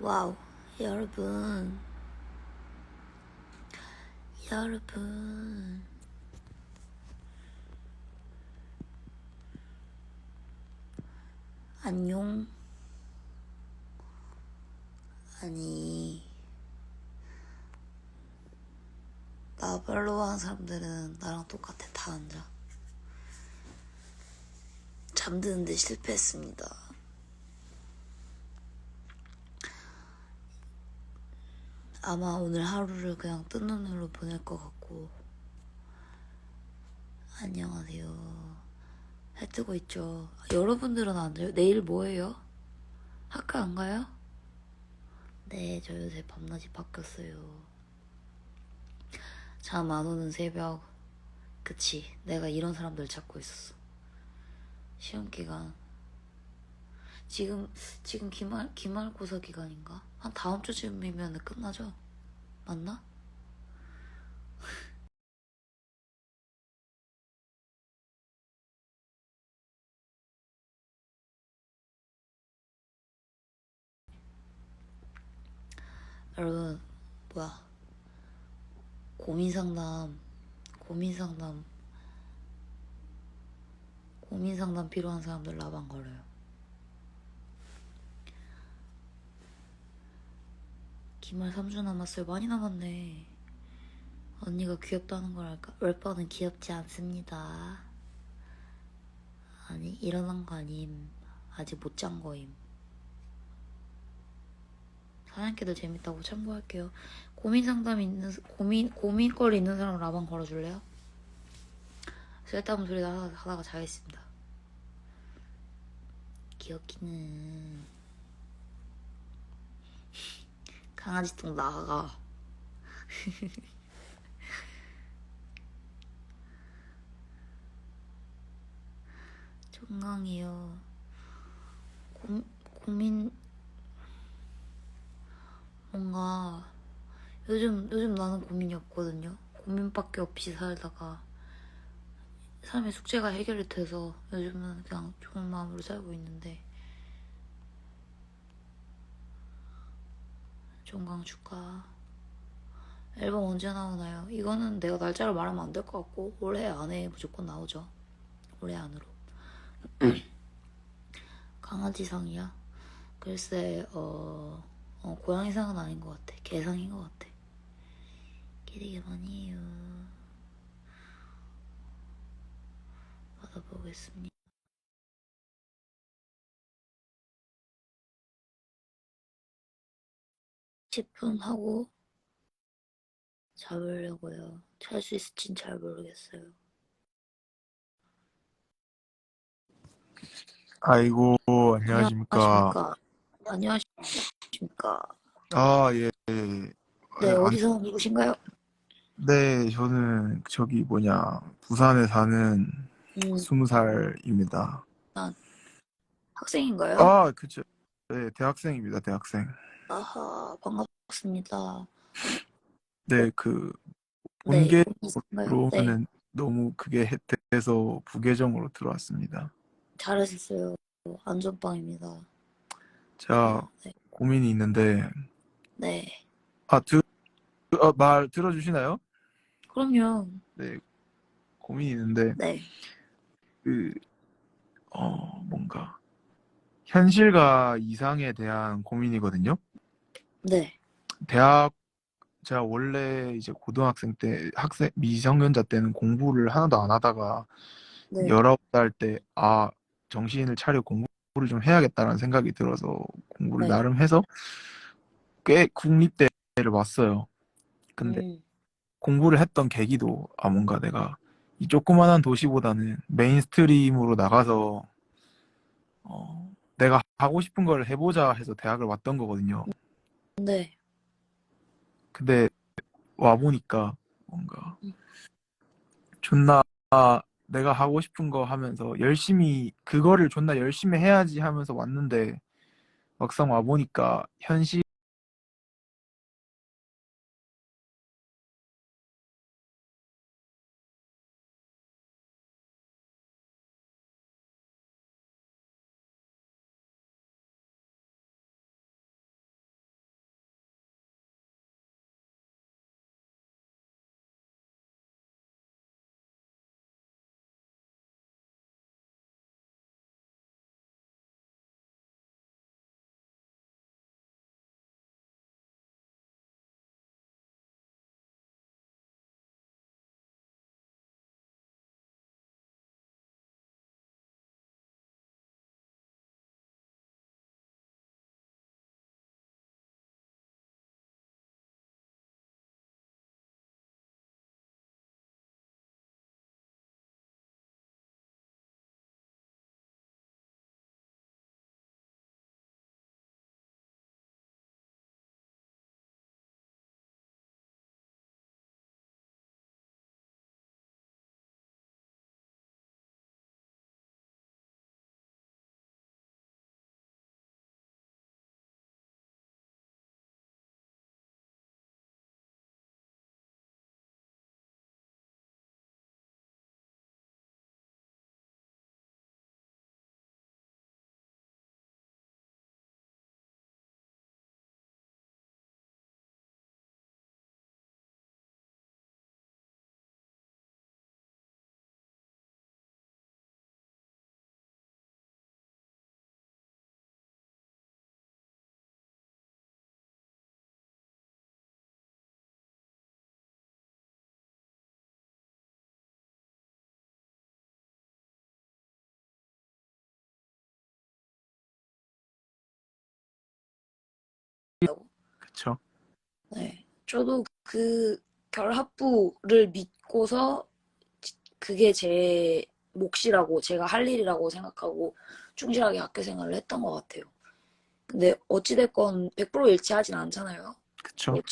와우, 여러분. 여러분. 안녕. 아니, 나 팔로우하는 사람들은 나랑 똑같아, 다 앉아. 잠드는데 실패했습니다. 아마 오늘 하루를 그냥 뜬 눈으로 보낼 것 같고. 안녕하세요. 해 뜨고 있죠? 여러분들은 안 자요? 내일 뭐해요? 학교 안 가요? 네 저 요새 밤낮이 바뀌었어요. 잠 안 오는 새벽. 그치. 내가 이런 사람들 찾고 있었어. 시험 기간 지금 지금 기말 기말고사 기간인가? 한 다음 주쯤이면 끝나죠? 맞나? 여러분 뭐야 고민 상담 고민 상담 고민 상담 필요한 사람들 라방 걸어요. 기말 3주 남았어요. 많이 남았네. 언니가 귀엽다는 걸 알까? 월빠는 귀엽지 않습니다. 아니, 일어난 거 아님. 아직 못 잔 거임. 사냥개들 재밌다고 참고할게요. 고민 상담 있는, 고민, 고민거리 있는 사람 라방 걸어줄래요? 쓸데없는 소리 하다가 자겠습니다. 귀엽기는. 강아지 똥 나가. 정강이요. 고, 고민 뭔가 요즘 요즘 나는 고민이 없거든요. 고민밖에 없이 살다가 삶의 숙제가 해결이 돼서 요즘은 그냥 좋은 마음으로 살고 있는데 종강 축하. 앨범 언제 나오나요? 이거는 내가 날짜를 말하면 안 될 것 같고 올해 안에 무조건 나오죠. 올해 안으로. 강아지상이야? 글쎄 어, 어 고양이상은 아닌 것 같아. 개상인 것 같아. 기대게 많이 해요. 받아보겠습니다. 10분 하고 잡으려고요. 잘 수 있을진 잘 모르겠어요. 아이고, 안녕하십니까. 안녕하십니까. 아, 예, 예. 네, 아, 어디서 누구신가요? 네, 저는 저기 뭐냐, 부산에 사는 음, 스무 살입니다. 학생인가요? 아, 그쵸. 네, 대학생입니다, 대학생. 아하, 반갑습니다. 네, 그, 네, 본계로 어디신가요? 네, 오면은 너무 그게 돼서 부계정으로 들어왔습니다. 잘하셨어요. 안전빵입니다. 제가 네, 고민이 있는데, 네. 아, 들, 어, 말 들어주시나요? 그럼요. 네, 고민이 있는데, 네, 그, 어, 뭔가, 현실과 이상에 대한 고민이거든요. 네, 대학, 제가 원래 이제 고등학생 때, 학생, 미성년자 때는 공부를 하나도 안 하다가, 네, 19살 때, 아, 정신을 차려 공부를 좀 해야겠다라는 생각이 들어서 공부를 네. 나름 해서 꽤 국립대를 왔어요. 근데 음, 공부를 했던 계기도, 아, 뭔가 내가 이 조그만한 도시보다는 메인스트림으로 나가서, 어, 내가 하고 싶은 걸 해보자 해서 대학을 왔던 거거든요. 네, 근데 와보니까 뭔가 음. 존나 내가 하고 싶은 거 하면서 열심히 그거를 존나 열심히 해야지 하면서 왔는데 막상 와보니까 현실 그쵸. 네. 저도 그 결합부를 믿고서 지- 그게 제 몫이라고 제가 할 일이라고 생각하고 충실하게 학교 생활을 했던 것 같아요. 근데 어찌됐건 100% 일치하진 않잖아요. 그쵸. 뭐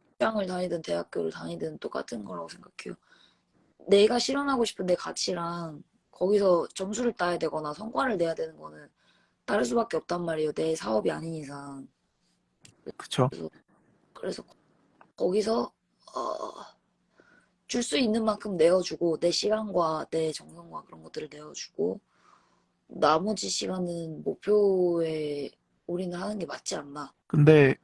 직장을 다니든 대학교를 다니든 똑같은 거라고 생각해요. 내가 실현하고 싶은 내 가치랑 거기서 점수를 따야 되거나 성과를 내야 되는 거는 다를 수밖에 없단 말이에요. 내 사업이 아닌 이상. 그쵸. 그래서 거기서 줄수 있는 만큼 내어주고 내 시간과 내 정성과 그런 것들을 내어주고 나머지 시간은 목표에 올인을 하는 게 맞지 않나. 근데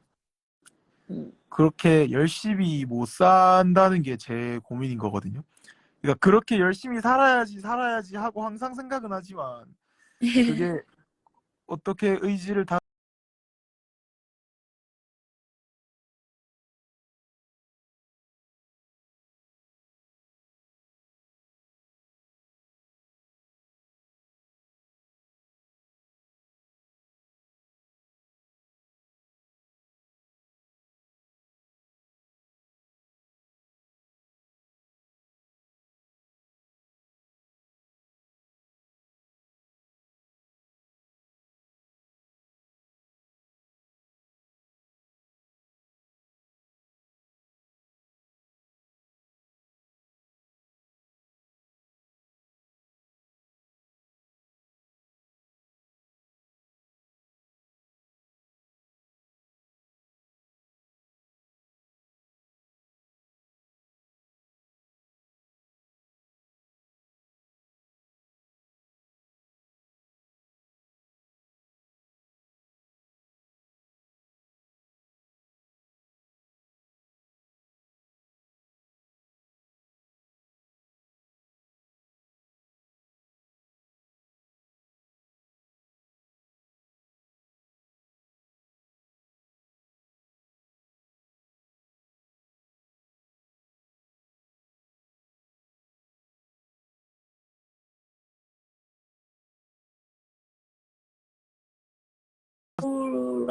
음. 그렇게 열심히 못 산다는 게 제 고민인 거거든요. 그러니까 그렇게 열심히 살아야지 살아야지 하고 항상 생각은 하지만 그게 어떻게 의지를 다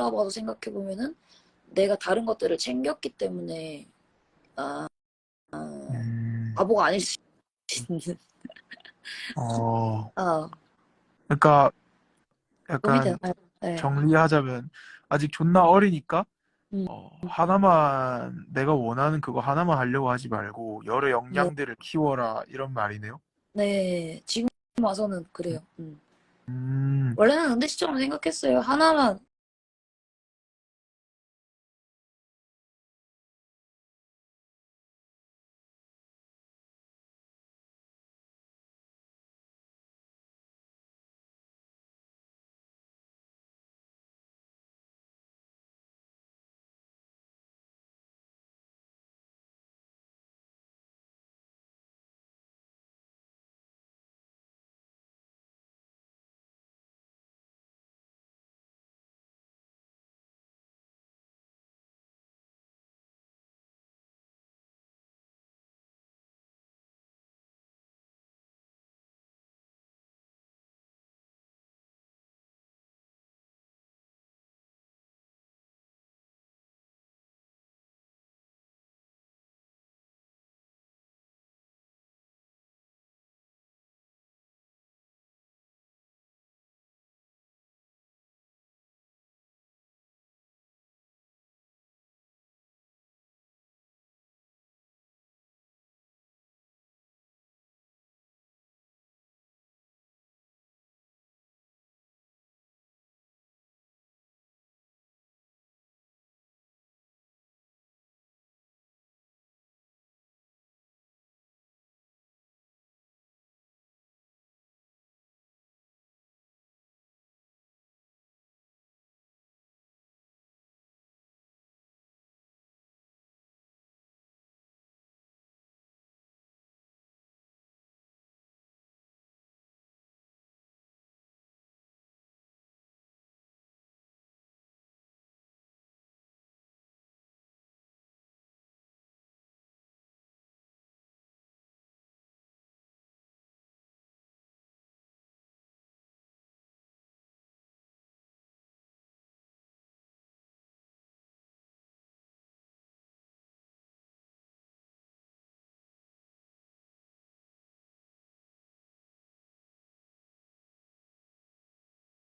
라고 생각해 보면은 내가 다른 것들을 챙겼기 때문에 아, 음, 바보가 아닐 수 있는 어, 아, 그러니까 약간 되나요? 네. 정리하자면 아직 존나 어리니까 음. 어, 하나만 내가 원하는 그거 하나만 하려고 하지 말고 여러 역량들을 키워라 이런 말이네요. 네, 지금 와서는 그래요. 음. 음, 원래는 은대 시점으로 생각했어요. 하나만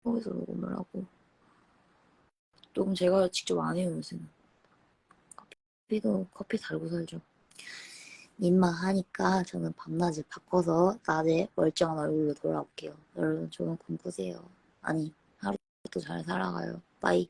거기서 녹음을 하고. 녹음 제가 직접 안 해요 요새는. 커피도 커피 달고 살죠. 님만 하니까 저는 밤낮을 바꿔서 낮에 멀쩡한 얼굴로 돌아올게요. 여러분 좋은 꿈 꾸세요. 아니 하루도 잘 살아가요. 빠이